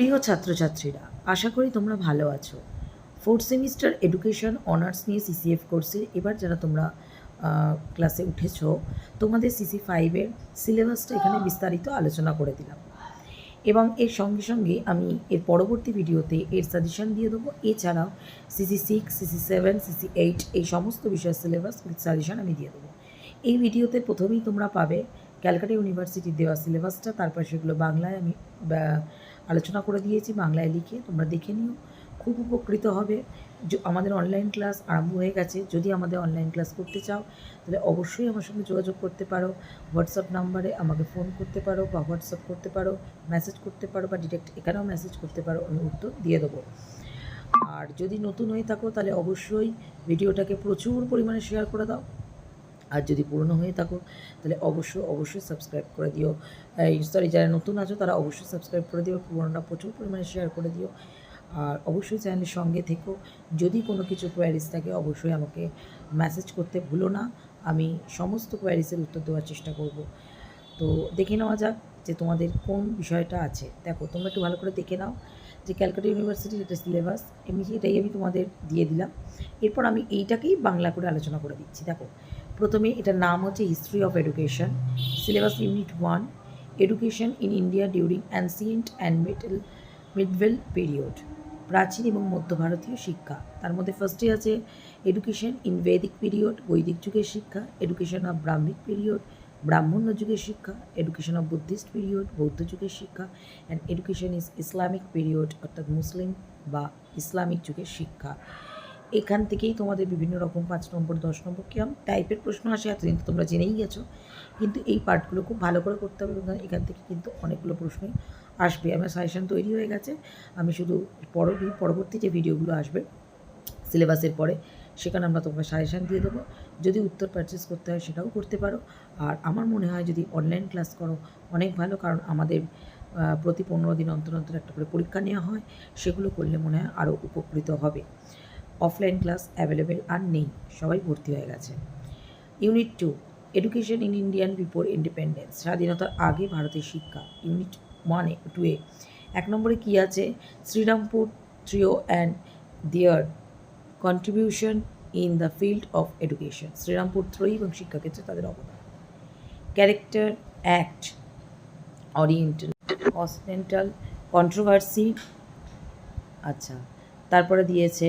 প্রিয় ছাত্রছাত্রীরা, আশা করি তোমরা ভালো আছো। ফোর্থ সেমিস্টার এডুকেশন অনার্স নিয়ে সিসিএফ কোর্সে এবার যারা তোমরা ক্লাসে উঠেছ, তোমাদের সিসি ফাইভের সিলেবাসটা এখানে বিস্তারিত আলোচনা করে দিলাম। এবং এর সঙ্গে সঙ্গে আমি এর পরবর্তী ভিডিওতে এর সাজেশন দিয়ে দেবো। এছাড়াও CC six CC seven CC eight এই সমস্ত বিষয়ের সিলেবাস সাজেশন আমি দিয়ে দেবো। এই ভিডিওতে প্রথমেই তোমরা পাবে ক্যালকাটা ইউনিভার্সিটির দেওয়া সিলেবাসটা, তারপর সেগুলো বাংলায় আমি আলোচনা করে দিয়েছি, বাংলায় লিখে, তোমরা দেখে নিও। খুব উপকৃত হবে। আমাদের অনলাইন ক্লাস আরম্ভ হয়ে গেছে। যদি আমাদের অনলাইন ক্লাস করতে চাও, তাহলে অবশ্যই আমার সঙ্গে যোগাযোগ করতে পারো। হোয়াটসঅ্যাপ নাম্বারে আমাকে ফোন করতে পারো, বা হোয়াটসঅ্যাপ করতে পারো মেসেজ করতে পারো, বা ডিরেক্ট এখানেও মেসেজ করতে পারো, আমি উত্তর দিয়ে দেবো। আর যদি নতুন হয়ে থাকো, তাহলে অবশ্যই ভিডিওটাকে প্রচুর পরিমাণে শেয়ার করে দাও। আর যদি পুরনো হয়ে থাকো, তাহলে অবশ্যই অবশ্যই সাবস্ক্রাইব করে দিও। সরি যারা নতুন আছো, তারা অবশ্যই সাবস্ক্রাইব করে দিও। পুরোনোটা প্রচুর পরিমাণে শেয়ার করে দিও। আর অবশ্যই চ্যানেলের সঙ্গে থেকো। যদি কোনো কিছু কোয়ারিজ থাকে, অবশ্যই আমাকে মেসেজ করতে ভুলো না। আমি সমস্ত কোয়ারিজের উত্তর দেওয়ার চেষ্টা করব। তো দেখে নেওয়া যাক যে তোমাদের কোন বিষয়টা আছে। দেখো, তোমরা একটু ভালো করে দেখে নাও যে ক্যালকাটা ইউনিভার্সিটির এটা সিলেবাস এমনি এটাই আমি তোমাদের দিয়ে দিলাম। এরপর আমি এইটাকেই বাংলা করে আলোচনা করে দিচ্ছি। দেখো প্রথমে এটার নাম হচ্ছে history of education syllabus unit one education in India during ancient and middle medieval period প্রাচীন এবং মধ্য ভারতীয় শিক্ষা। তার মধ্যে ফার্স্টে আছে এডুকেশন ইন বৈদিক পিরিয়ড বৈদিক যুগের শিক্ষা এডুকেশন অফ ব্রাহ্মিক পিরিয়ড ব্রাহ্মণ্য যুগের শিক্ষা এডুকেশন অফ বুদ্ধিস্ট পিরিয়ড বৌদ্ধ যুগের শিক্ষা and education is Islamic period অর্থাৎ মুসলিম বা ইসলামিক যুগের শিক্ষা। এখান থেকেই তোমাদের বিভিন্ন রকম পাঁচ নম্বর, দশ নম্বর কিরম টাইপের প্রশ্ন আসে, এতদিন তোমরা জেনেই গেছো। কিন্তু এই পার্টগুলো খুব ভালো করে করতে হবে এখান থেকে কিন্তু অনেকগুলো প্রশ্নই আসবে। আমার সাজেশন তৈরি হয়ে গেছে। আমি শুধু পরবর্তী পরবর্তী যে ভিডিওগুলো আসবে সিলেবাসের পরে, সেখানে আমরা তোমাকে সাজেশান দিয়ে দেবো। যদি উত্তর পারচেস করতে হয়, সেটাও করতে পারো। আর আমার মনে হয় যদি অনলাইন ক্লাস করো, অনেক ভালো। কারণ আমাদের প্রতি পনেরো দিন অন্তর অন্তর একটা করে পরীক্ষা নেওয়া হয়। সেগুলো করলে মনে হয় আরও উপকৃত হবে। অফলাইন ক্লাস অ্যাভেলেবেল আর নেই, সবাই ভর্তি হয়ে গেছে। Unit two, education in Indian before independence, স্বাধীনতার আগে ভারতের শিক্ষা, ইউনিট ওয়ানে টুয়ে এক নম্বরে কী আছে? Serampore, trio and their contribution in the field of education, Serampore trio এবং শিক্ষাক্ষেত্রে তাদের অবদান। Charter act, oriental occidental controversy আচ্ছা তারপরে দিয়েছে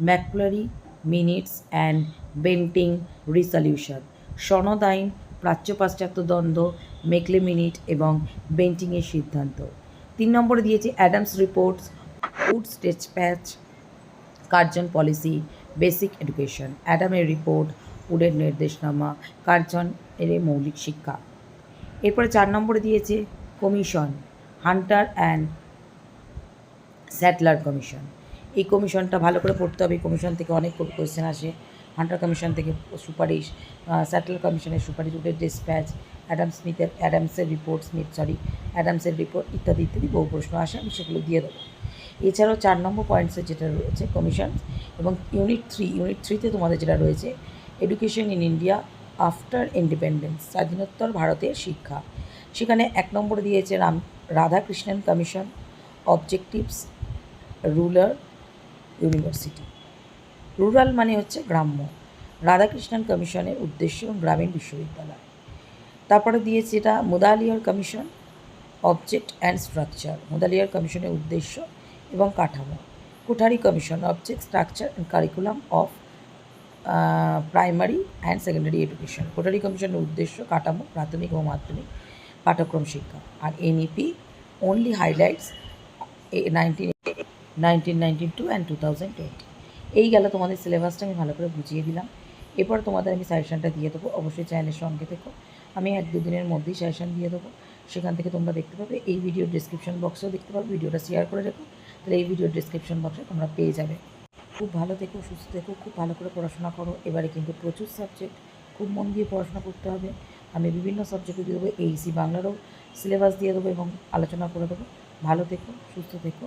Macaulay minutes and Bentinck resolution. সনদ প্রাচ্য পাশ্চাত্য দ্বন্দ্ব, মেকলে মিনিট এবং বেন্টিংয়ের সিদ্ধান্ত। তিন নম্বরে দিয়েছে Adams reports, Wood despatch, Curzon policy, basic education. অ্যাডামের report, উডের নির্দেশনামা, কার্জন এর মৌলিক শিক্ষা। এরপরে চার নম্বরে দিয়েছে commission, Hunter and Sadler commission. এই কমিশনটা ভালো করে পড়তে হবে। এই কমিশন থেকে অনেক কোয়েশ্চেন আসে। হান্টার কমিশন থেকে সুপারিশ স্যাটেলার কমিশনের সুপারিশ উডের ডিসপ্যাচ অ্যাডাম স্মিথের অ্যাডামসের রিপোর্ট স্মিথ সরি অ্যাডামসের রিপোর্ট ইত্যাদি ইত্যাদি বহু প্রশ্ন আসে, আমি সেগুলো দিয়ে দেবো। এছাড়াও চার নম্বর পয়েন্টসে যেটা রয়েছে কমিশন এবং ইউনিট থ্রি ইউনিট থ্রিতে তোমাদের যেটা রয়েছে education in India after independence স্বাধীনোত্তর ভারতের শিক্ষা। সেখানে এক নম্বরে দিয়েছে Ram Radhakrishnan commission objectives rural university. Rural মানে হচ্ছে গ্রাম্য। রাধাকৃষ্ণন কমিশনের উদ্দেশ্য গ্রামীণ বিশ্ববিদ্যালয়। তারপরে দিয়েছে এটা Mudaliar commission, object and structure. Mudaliar কমিশনের উদ্দেশ্য এবং কাঠামো। Kothari commission, object, structure and curriculum of primary and secondary education. Kothari কমিশনের উদ্দেশ্য কাঠামো, প্রাথমিক ও মাধ্যমিক পাঠ্যক্রম শিক্ষা। আর NEP only highlights nineteen nineteen nineteen two two thousand এই গেল তোমাদের সিলেবাসটা আমি ভালো করে বুঝিয়ে দিলাম। এরপর তোমাদের আমি সাজেশনটা দিয়ে দেবো। অবশ্যই চ্যানেলের সঙ্গে থেকো। আমি এক দুদিনের মধ্যেই সাজেশন দিয়ে দেবো। সেখান থেকে তোমরা দেখতে পাবে। এই ভিডিওর ডিসক্রিপশন বক্সেও দেখতে পাবে। ভিডিওটা শেয়ার করে রেখো। তাহলে এই ভিডিওর ডিসক্রিপশন বক্সে তোমরা পেয়ে যাবে। খুব ভালো থেকো, সুস্থ থেকো, খুব ভালো করে পড়াশোনা করো। এবারে কিন্তু প্রচুর সাবজেক্ট খুব মন দিয়ে পড়াশোনা করতে হবে। আমি বিভিন্ন সাবজেক্টে দিয়ে দেবো। এইসি বাংলারও সিলেবাস দিয়ে দেবো এবং আলোচনা করে দেবো। ভালো থেকো, সুস্থ থেকো।